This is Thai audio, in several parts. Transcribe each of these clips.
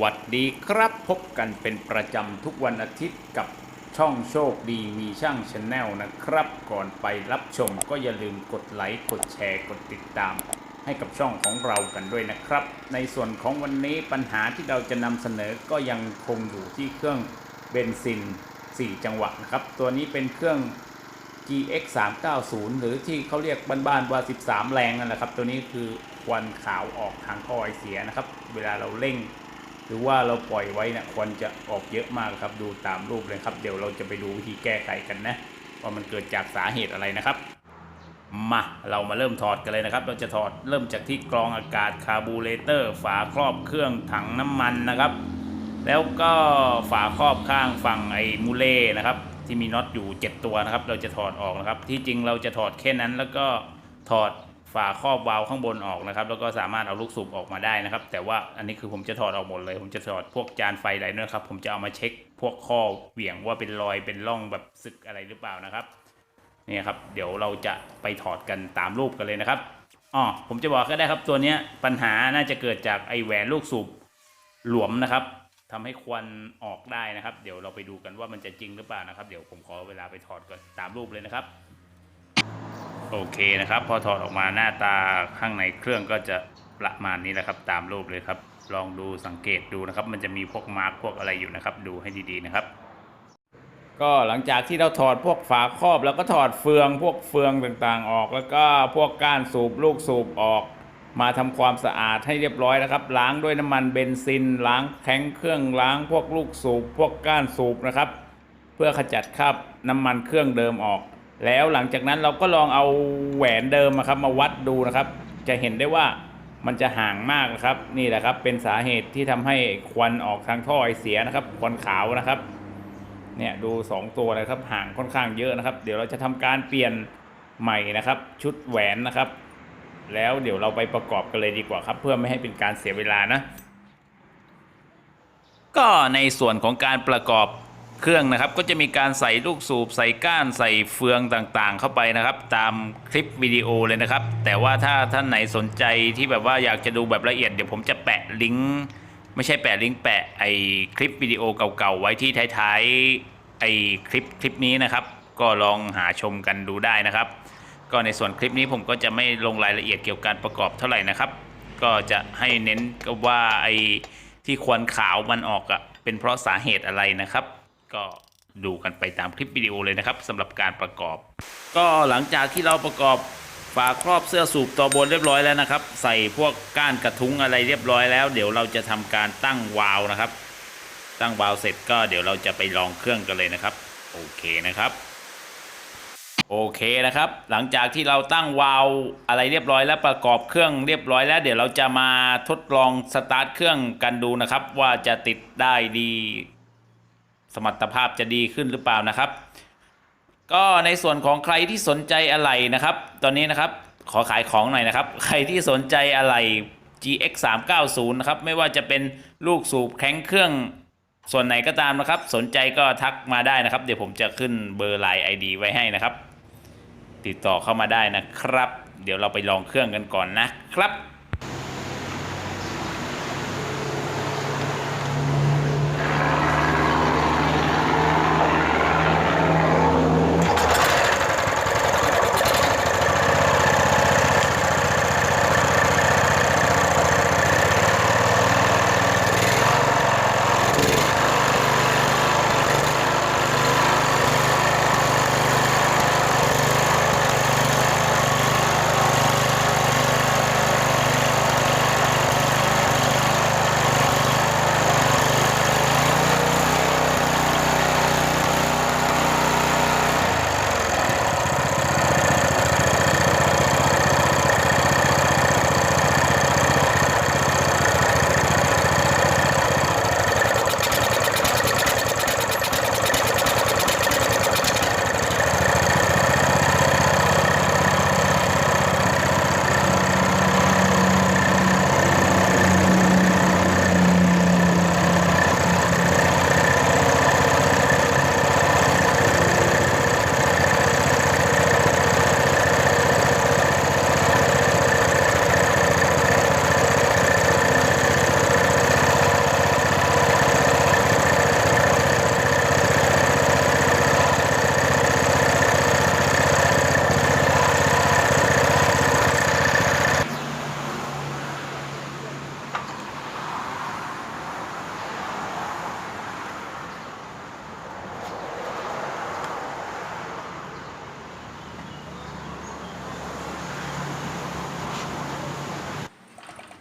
วัสดีครับพบกันเป็นประจำทุกวันอาทิตย์กับช่องโชคดีมีช่างชาแนลนะครับ ก่อนไปรับชมก็อย่าลืมกดไลค์กดแชร์กดติดตาม ให้กับช่องของเรากันด้วยนะครับ ในส่วนของวันนี้ปัญหาที่เราจะนำเสนอก็ยังคงอยู่ที่เครื่องเบนซิน 4 จังหวะนะครับ ตัวนี้เป็นเครื่อง GX 3 9 0หรือที่เขาเรียกบ้านๆว่า 13 แรงนั่นแหละครับ ตัวนี้คือควันขาวออกทางท่อไอเสียนะครับ เวลาเราเร่ง รือว่าเราปล่อยไว้เนี่ยควันจะออกเยอะมากครับดูตามรูปเลยครับ เดี๋ยวเราจะไปดูวิธีแก้ไขกันนะ ว่ามันเกิดจากสาเหตุอะไรนะครับมาเรามาเริ่มถอดกันเลยนะครับ เราจะถอดเริ่มจากที่กรองอากาศคาร์บูเรเตอร์ ฝาครอบเครื่องถังน้ำมันนะครับ แล้วก็ฝาครอบข้างฝั่งไอ้มูเล่นะครับ ที่มีน็อตอยู่ 7 ตัวนะครับ เราจะถอดออกนะครับ ที่จริงเราจะถอดแค่นั้นแล้วก็ถอด ฝาครอบวาล์วข้างบนออกนะครับ แล้วก็สามารถเอาลูกสูบออกมาได้นะครับ แต่ว่าอันนี้คือผมจะถอดออกหมดเลย ผมจะถอดพวกจานไฟอะไรนะครับ ผมจะเอามาเช็คพวกข้อเหวี่ยงว่าเป็นรอยเป็นร่องแบบสึกอะไรหรือเปล่านะครับนี่ครับ เดี๋ยวเราจะไปถอดกันตามรูปกันเลยนะครับอ๋อผมจะบอกก็ได้ครับตัวนี้ปัญหาน่าจะเกิดจากไอแหวนลูกสูบหลวมนะครับทำให้ควันออกได้นะครับ เดี๋ยวเราไปดูกันว่ามันจะจริงหรือเปล่านะครับ เดี๋ยวผมขอเวลาไปถอดก่อนตามรูปเลยนะครับ โอเคนะครับ พอถอดออกมาหน้าตาข้างในเครื่องก็จะประมาณนี้แหละครับ ตามรูปเลยครับ ลองดูสังเกตดูนะครับ มันจะมีพวกมาร์กพวกอะไรอยู่นะครับ ดูให้ดีๆนะครับ ก็หลังจากที่เราถอดพวกฝาครอบ แล้วก็ถอดเฟือง พวกเฟืองต่างๆออก แล้วก็พวกก้านสูบลูกสูบออก มาทำความสะอาดให้เรียบร้อยนะครับ ล้างด้วยน้ำมันเบนซิน ล้างแข้งเครื่องล้างพวกลูกสูบพวกก้านสูบนะครับ เพื่อขจัดคราบน้ำมันเครื่องเดิมออก แล้วหลังจากนั้นเราก็ลองเอาแหวนเดิมนะครับ มาวัดดูนะครับ จะเห็นได้ว่ามันจะห่างมากนะครับ นี่แหละครับ เป็นสาเหตุที่ทำให้ควันออกทางท่อไอเสียนะครับควันขาวนะครับ เนี่ยดู 2 ตัวเลยครับห่างค่อนข้างเยอะนะครับ เดี๋ยวเราจะทำการเปลี่ยนใหม่นะครับ ชุดแหวนนะครับ แล้วเดี๋ยวเราไปประกอบกันเลยดีกว่าครับ เพื่อไม่ให้เป็นการเสียเวลานะ ก็ในส่วนของการประกอบ เครื่องนะครับ ก็จะมีการใส่ลูกสูบใส่ก้านใส่เฟืองต่างๆ เข้าไปนะครับ ตามคลิปวิดีโอเลยนะครับ แต่ว่าถ้าท่านไหนสนใจที่แบบว่าอยากจะดูแบบละเอียดเดี๋ยวผมจะแปะลิงก์ไม่ใช่แปะลิงก์แปะไอคลิปวิดีโอเก่าๆไว้ที่ท้ายๆไอคลิปคลิปนี้นะครับ ก็ลองหาชมกันดูได้นะครับ ก็ในส่วนคลิปนี้ผมก็จะไม่ลงรายละเอียดเกี่ยวกับการประกอบเท่าไหร่นะครับ ก็จะให้เน้นก็ว่าไอที่ควันขาวมันออกอะเป็นเพราะสาเหตุอะไรนะครับ ก็ดูกันไปตามคลิปวิดีโอเลยนะครับสำหรับการประกอบ ก็หลังจากที่เราประกอบฝาครอบเสื้อสูบตัวบนเรียบร้อยแล้วนะครับ ใส่พวกก้านกระทุ้งอะไรเรียบร้อยแล้ว เดี๋ยวเราจะทำการตั้งวาล์วนะครับ ตั้งวาล์วเสร็จก็เดี๋ยวเราจะไปลองเครื่องกันเลยนะครับ โอเคนะครับ โอเคนะครับ หลังจากที่เราตั้งวาล์วอะไรเรียบร้อยแล้วประกอบเครื่องเรียบร้อยแล้ว เดี๋ยวเราจะมาทดลองสตาร์ทเครื่องกันดูนะครับ ว่าจะติดได้ดี สมรรถภาพจะดีขึ้นหรือเปล่านะครับ ก็ในส่วนของใครที่สนใจอะไรนะครับ ตอนนี้นะครับขอขายของหน่อยนะครับ ใครที่สนใจอะไร GX 3 9 0นะครับไม่ว่าจะเป็นลูกสูบแข้งเครื่องส่วนไหนก็ตามนะครับ สนใจก็ทักมาได้นะครับ เดี๋ยวผมจะขึ้นเบอร์ไลน์ ID ไว้ให้นะครับ ติดต่อเข้ามาได้นะครับ เดี๋ยวเราไปลองเครื่องกันก่อนนะครับ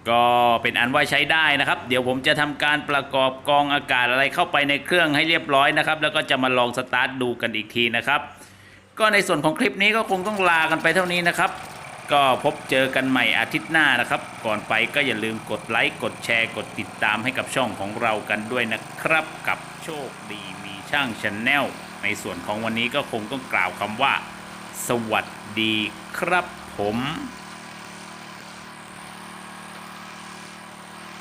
ก็เป็นอันว่าใช้ได้นะครับ เดี๋ยวผมจะทำการประกอบกองอากาศอะไรเข้าไปในเครื่องให้เรียบร้อยนะครับ แล้วก็จะมาลองสตาร์ทดูกันอีกทีนะครับ ก็ในส่วนของคลิปนี้ก็คงต้องลากันไปเท่านี้นะครับ ก็พบเจอกันใหม่อาทิตย์หน้านะครับ ก่อนไปก็อย่าลืมกดไลค์กดแชร์ กดติดตามให้กับช่องของเรากันด้วยนะครับ กับโชคดีมีช่างชาแนลในส่วนของวันนี้ก็คงต้องกล่าวคำว่า สวัสดีครับผม